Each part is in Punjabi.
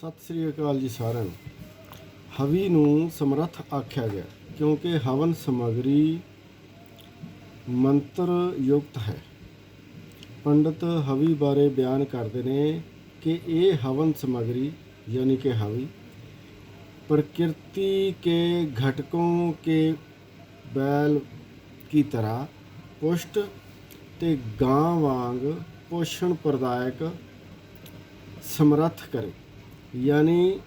ਸਤਿ ਸ੍ਰੀ ਅਕਾਲ ਜੀ ਸਾਰਿਆਂ ਨੂੰ ਹਵੀ ਨੂੰ ਸਮਰੱਥ ਆਖਿਆ ਗਿਆ ਕਿਉਂਕਿ ਹਵਨ ਸਮਗਰੀ ਮੰਤਰ ਯੁਕਤ ਹੈ ਪੰਡਤ ਹਵੀ ਬਾਰੇ ਬਿਆਨ ਕਰਦੇ ਨੇ ਕਿ ਇਹ ਹਵਨ ਸਮਗਰੀ यानी कि हवि प्रकृति के घटकों के बैल की तरह ਪੁਸ਼ਟ ਤੇ ਗਾਂ ਵਾਂਗ ਪੋਸ਼ਣ ਪ੍ਰਦਾਇਕ ਸਮਰੱਥ ਕਰੇ ਯਾਨੀ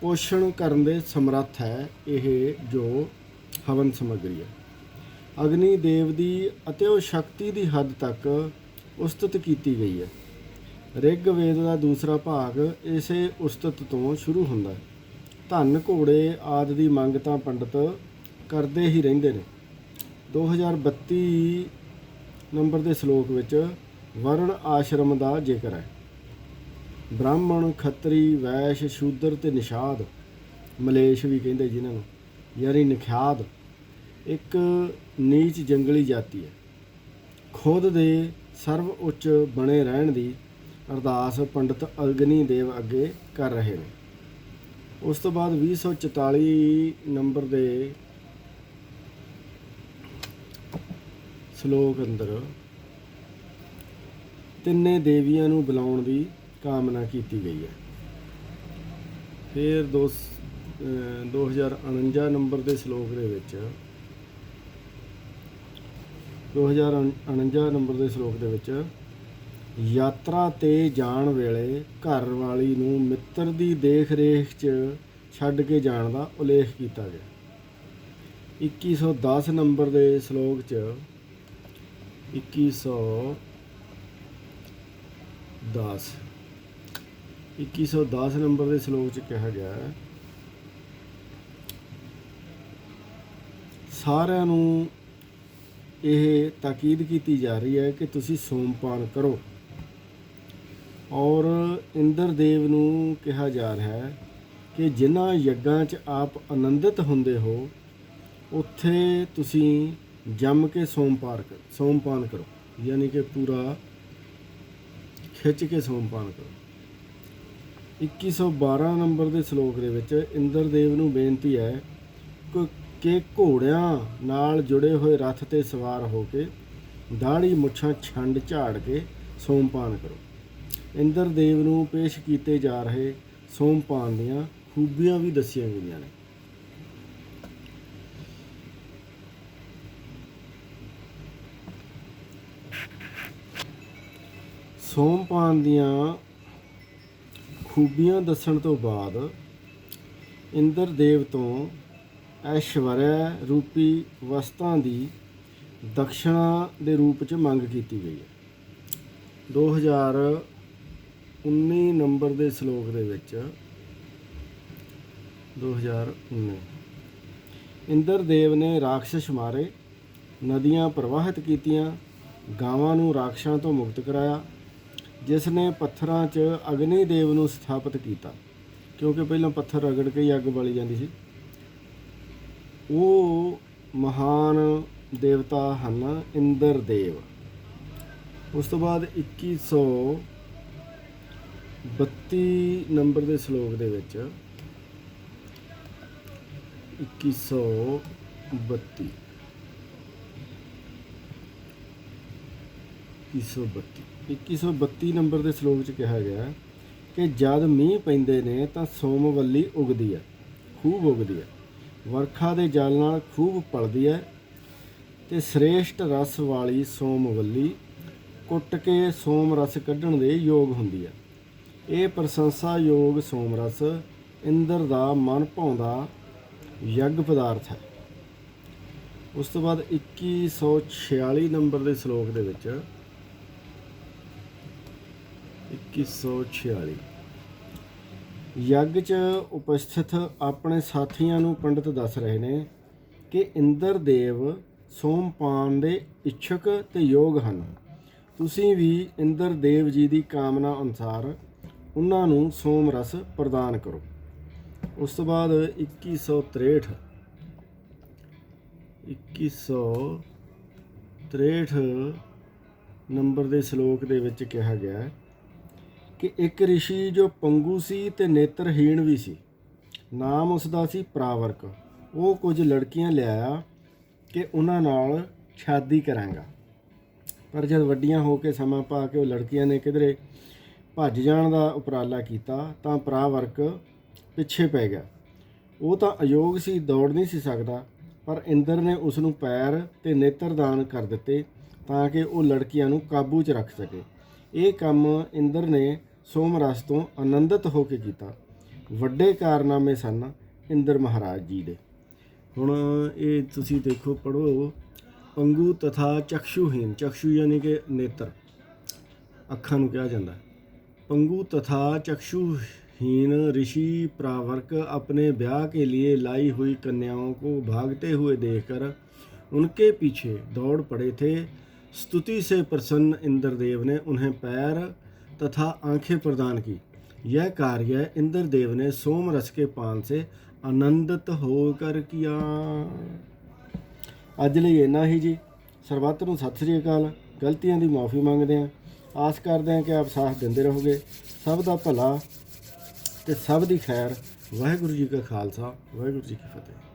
ਪੋਸ਼ਣ ਕਰਨ ਦੇ ਸਮਰੱਥ ਹੈ ਇਹ ਜੋ ਹਵਨ ਸਮਗਰੀ ਹੈ। ਅਗਨੀ ਦੇਵ ਦੀ ਅਤੇ ਉਹ ਸ਼ਕਤੀ ਦੀ ਹੱਦ ਤੱਕ ਉਸਤਤ ਕੀਤੀ ਗਈ ਹੈ। ਰਿਗ ਵੇਦ ਦਾ ਦੂਸਰਾ ਭਾਗ ਇਸੇ ਉਸਤਤ ਤੋਂ ਸ਼ੁਰੂ ਹੁੰਦਾ ਹੈ। ਧਨ ਘੋੜੇ ਆਦਿ ਦੀ ਮੰਗ ਤਾਂ ਪੰਡਤ ਕਰਦੇ ਹੀ ਰਹਿੰਦੇ ਨੇ। 2032 ਨੰਬਰ ਦੇ ਸ਼ਲੋਕ ਵਿੱਚ ਵਰਣ ਆਸ਼ਰਮ ਦਾ ਜ਼ਿਕਰ ਹੈ। ਬ੍ਰਾਹਮਣ, ਖੱਤਰੀ, ਵੈਸ਼, ਸ਼ੂਦਰ ਤੇ ਨਿਸ਼ਾਦ, ਮਲੇਸ਼ ਵੀ ਕਹਿੰਦੇ ਜਿਨ੍ਹਾਂ ਨੂੰ, ਯਾਨੀ ਨਿਖਿਆਦ ਇੱਕ ਨੀਚ ਜੰਗਲੀ ਜਾਤੀ ਹੈ। ਖੁਦ ਦੇ ਸਰਵ ਉੱਚ ਬਣੇ ਰਹਿਣ ਦੀ ਅਰਦਾਸ ਪੰਡਤ ਅਗਨੀ ਦੇਵ ਅੱਗੇ ਕਰ ਰਹੇ ਨੇ। ਉਸ ਤੋਂ ਬਾਅਦ 2044 ਨੰਬਰ ਦੇ ਸ਼ਲੋਕ ਅੰਦਰ ਤਿੰਨੇ ਦੇਵੀਆਂ ਨੂੰ ਬੁਲਾਉਣ ਦੀ ਕਾਮਨਾ ਕੀਤੀ ਗਈ ਹੈ। ਫਿਰ ਦੋ ਅਹ 2049 ਨੰਬਰ ਦੇ ਸ਼ਲੋਕ ਦੇ ਵਿੱਚ 2049 ਨੰਬਰ ਦੇ ਸ਼ਲੋਕ ਦੇ ਵਿੱਚ, ਯਾਤਰਾ ਤੇ ਜਾਣ ਵੇਲੇ ਘਰ ਵਾਲੀ ਨੂੰ ਮਿੱਤਰ ਦੀ ਦੇਖ-ਰੇਖ 'ਚ ਛੱਡ ਕੇ ਜਾਣ ਦਾ ਉਲੇਖ ਕੀਤਾ ਗਿਆ। 2110 ਨੰਬਰ ਦੇ ਸ਼ਲੋਕ 'ਚ 2110 2110 ਨੰਬਰ ਦੇ ਸ਼ਲੋਕ 'ਚ ਕਿਹਾ ਗਿਆ ਹੈ, ਸਾਰਿਆਂ ਨੂੰ ਇਹ ਤਾਕੀਦ ਕੀਤੀ ਜਾ ਰਹੀ ਹੈ ਕਿ ਤੁਸੀਂ ਸੋਮਪਾਨ ਕਰੋ। ਔਰ ਇੰਦਰਦੇਵ ਨੂੰ ਕਿਹਾ ਜਾ ਰਿਹਾ ਹੈ ਕਿ ਜਿਨ੍ਹਾਂ ਯੱਗਾਂ 'ਚ ਆਪ ਆਨੰਦਿਤ ਹੁੰਦੇ ਹੋ, ਉੱਥੇ ਤੁਸੀਂ ਜੰਮ ਕੇ ਸੋਮਪਾਰ ਕਰ ਸੋਮਪਾਨ ਕਰੋ। ਯਾਨੀ ਕਿ ਪੂਰਾ ਖਿੱਚ ਕੇ ਸੋਮਪਾਨ ਕਰੋ। 2112 ਨੰਬਰ ਦੇ ਸ਼ਲੋਕ ਦੇ ਵਿੱਚ ਇੰਦਰਦੇਵ ਨੂੰ ਬੇਨਤੀ ਹੈ ਕਿ- ਕਿ ਘੋੜਿਆਂ ਨਾਲ ਜੁੜੇ ਹੋਏ ਰੱਥ ਤੇ ਸਵਾਰ ਹੋ ਕੇ ਦਾੜੀ ਮੁੱਛਾਂ ਛੰਡ ਝਾੜ ਕੇ ਸੋਮਪਾਨ ਕਰੋ। ਇੰਦਰਦੇਵ ਨੂੰ ਪੇਸ਼ ਕੀਤੇ ਜਾ ਰਹੇ ਸੋਮਪਾਨ ਦੀਆਂ ਖੂਬੀਆਂ ਵੀ ਦੱਸੀਆਂ ਗਈਆਂ ਨੇ। ਸੋਮਪਾਨ ਦੀਆਂ ਖੂਬੀਆਂ ਦੱਸਣ ਤੋਂ ਬਾਅਦ ਇੰਦਰਦੇਵ ਤੋਂ ਐਸ਼ਵਰਯ ਰੂਪੀ ਵਸਤਾਂ ਦੀ ਦਕਸ਼ਣਾ ਦੇ ਰੂਪ ਚ ਮੰਗ ਕੀਤੀ ਗਈ ਹੈ। 2019 ਨੰਬਰ ਦੇ ਸ਼ਲੋਕ ਦੇ ਵਿੱਚ 2019 ਇੰਦਰ ਦੇਵ ਨੇ ਰਾਖਸ਼ ਮਾਰੇ, ਨਦੀਆਂ ਪ੍ਰਵਾਹਿਤ ਕੀਤੀਆਂ, ਗਾਵਾਂ ਨੂੰ ਰਾਖਸ਼ਾਂ ਤੋਂ ਮੁਕਤ ਕਰਾਇਆ ਜਿਸ ਨੇ ਪੱਥਰਾਂ 'ਚ ਅਗਨੀ ਦੇਵ ਨੂੰ ਸਥਾਪਿਤ ਕੀਤਾ। ਕਿਉਂਕਿ ਪਹਿਲਾਂ ਪੱਥਰ ਰਗੜ ਕੇ ਹੀ ਅੱਗ ਬਾਲੀ ਜਾਂਦੀ ਸੀ। ਉਹ ਮਹਾਨ ਦੇਵਤਾ ਹਨ, ਇੰਦਰ ਦੇਵ। ਉਸ ਤੋਂ ਬਾਅਦ 2132 ਨੰਬਰ ਦੇ ਸ਼ਲੋਕ ਦੇ ਵਿੱਚ 2132 2132 2132 ਨੰਬਰ ਦੇ ਸ਼ਲੋਕ 'ਚ ਕਿਹਾ ਗਿਆ ਹੈ ਕਿ ਜਦ ਮੀਂਹ ਪੈਂਦੇ ਨੇ ਤਾਂ ਸੋਮਵੱਲੀ ਉਗਦੀ ਹੈ, ਖੂਬ ਉਗਦੀ ਹੈ। ਵਰਖਾ ਦੇ ਜਲ ਨਾਲ ਖੂਬ ਪਲਦੀ ਹੈ ਤੇ ਸ੍ਰੇਸ਼ਟ ਰਸ ਵਾਲੀ ਸੋਮਵੱਲੀ ਕੁੱਟ ਕੇ ਸੋਮ ਰਸ ਕੱਢਣ ਦੇ ਯੋਗ ਹੁੰਦੀ ਹੈ। ਇਹ ਪ੍ਰਸ਼ੰਸਾ ਯੋਗ ਸੋਮ ਰਸ ਇੰਦਰ ਦਾ ਮਨ ਭਾਉਂਦਾ ਯੱਗ ਪਦਾਰਥ ਹੈ। ਉਸ ਤੋਂ ਬਾਅਦ 2146 ਨੰਬਰ ਦੇ ਸ਼ਲੋਕ ਦੇ ਵਿੱਚ 2146 ਯੱਗ 'ਚ ਉਪਸਥਿਤ ਆਪਣੇ ਸਾਥੀਆਂ ਨੂੰ ਪੰਡਿਤ ਦੱਸ ਰਹੇ ਨੇ ਕਿ ਇੰਦਰ ਦੇਵ ਸੋਮਪਾਨ ਦੇ ਇੱਛਕ ਤੇ ਯੋਗ ਹਨ। ਤੁਸੀਂ ਵੀ ਇੰਦਰ ਦੇਵ ਜੀ ਦੀ ਕਾਮਨਾ ਅਨੁਸਾਰ ਉਹਨਾਂ ਨੂੰ ਸੋਮ ਰਸ ਪ੍ਰਦਾਨ ਕਰੋ। ਉਸ ਤੋਂ ਬਾਅਦ 2163 2163 ਨੰਬਰ ਦੇ ਸ਼ਲੋਕ ਦੇ ਵਿੱਚ ਕਿਹਾ ਗਿਆ ਹੈ ਕਿ ਇੱਕ ਰਿਸ਼ੀ ਜੋ ਪੰਗੂ ਸੀ ਤੇ ਨੇਤਰਹੀਣ ਵੀ ਸੀ, ਨਾਮ ਉਸ ਦਾ ਸੀ ਪ੍ਰਾਵਰਕ। ਉਹ ਕੁਝ ਲੜਕੀਆਂ ਲਿਆਇਆ ਕਿ ਉਹਨਾਂ ਨਾਲ ਸ਼ਾਦੀ ਕਰਾਂਗਾ। ਪਰ ਜਦ ਵੱਡੀਆਂ ਹੋ ਕੇ ਸਮਾਂ ਪਾ ਕੇ ਉਹ ਲੜਕੀਆਂ ਨੇ ਕਿਧਰੇ ਭੱਜ ਜਾਣ ਦਾ ਉਪਰਾਲਾ ਕੀਤਾ, ਤਾਂ ਪ੍ਰਾਵਰਕ ਪਿੱਛੇ ਪੈ ਗਿਆ। ਉਹ ਤਾਂ ਅਯੋਗ ਸੀ, ਦੌੜ ਨਹੀਂ ਸੀ ਸਕਦਾ, ਪਰ ਇੰਦਰ ਨੇ ਉਸ ਨੂੰ ਪੈਰ ਤੇ ਨੇਤਰ ਦਾਨ ਕਰ ਦਿੱਤੇ, ਤਾਂ ਕਿ ਉਹ ਲੜਕੀਆਂ ਨੂੰ ਕਾਬੂ 'ਚ ਰੱਖ ਸਕੇ। ਇਹ ਕੰਮ ਇੰਦਰ ਨੇ ਸੋਮਰਸ ਤੋਂ ਆਨੰਦਿਤ ਹੋ ਕੇ ਕੀਤਾ ਵੱਡੇ ਕਾਰਨਾਮੇ ਸਨ ਇੰਦਰ ਮਹਾਰਾਜ ਜੀ ਦੇ ਹੁਣ ਇਹ ਤੁਸੀਂ ਦੇਖੋ ਪੜੋ ਪੰਗੂ ਤਥਾ ਚਕਸ਼ੂਹੀਨ ਚਕਸ਼ੂ ਯਾਨੀ ਕਿ ਨੇਤਰ ਅੱਖਾਂ ਨੂੰ ਕਿਹਾ ਜਾਂਦਾ ਹੈ। पंगु तथा चक्षुहीन ऋषि प्रावर्क अपने ब्याह के लिए लाई हुई कन्याओं को भागते हुए देखकर उनके पीछे दौड़ पड़े थे स्तुति से प्रसन्न इंद्रदेव ने उन्हें पैर तथा आंखें प्रदान की यह कार्य इंद्रदेव ने सोम रस के पान से आनंदित होकर किया ਅੱਜ ਲਈ ਇੰਨਾ ਹੀ ਜੀ ਸਰਬੱਤ ਨੂੰ ਸਤਿ ਸ੍ਰੀ ਅਕਾਲ ਗਲਤੀਆਂ ਦੀ ਮਾਫੀ ਮੰਗਦੇ ਹਾਂ ਆਸ ਕਰਦੇ ਹਾਂ ਕਿ ਆਪ ਸਾਥ ਦਿੰਦੇ ਰਹੋਗੇ ਸਭ ਦਾ ਭਲਾ ਤੇ ਸਭ ਦੀ ਖੈਰ ਵਾਹਿਗੁਰੂ ਜੀ ਕਾ ਖਾਲਸਾ ਵਾਹਿਗੁਰੂ ਜੀ ਕੀ ਫਤਿਹ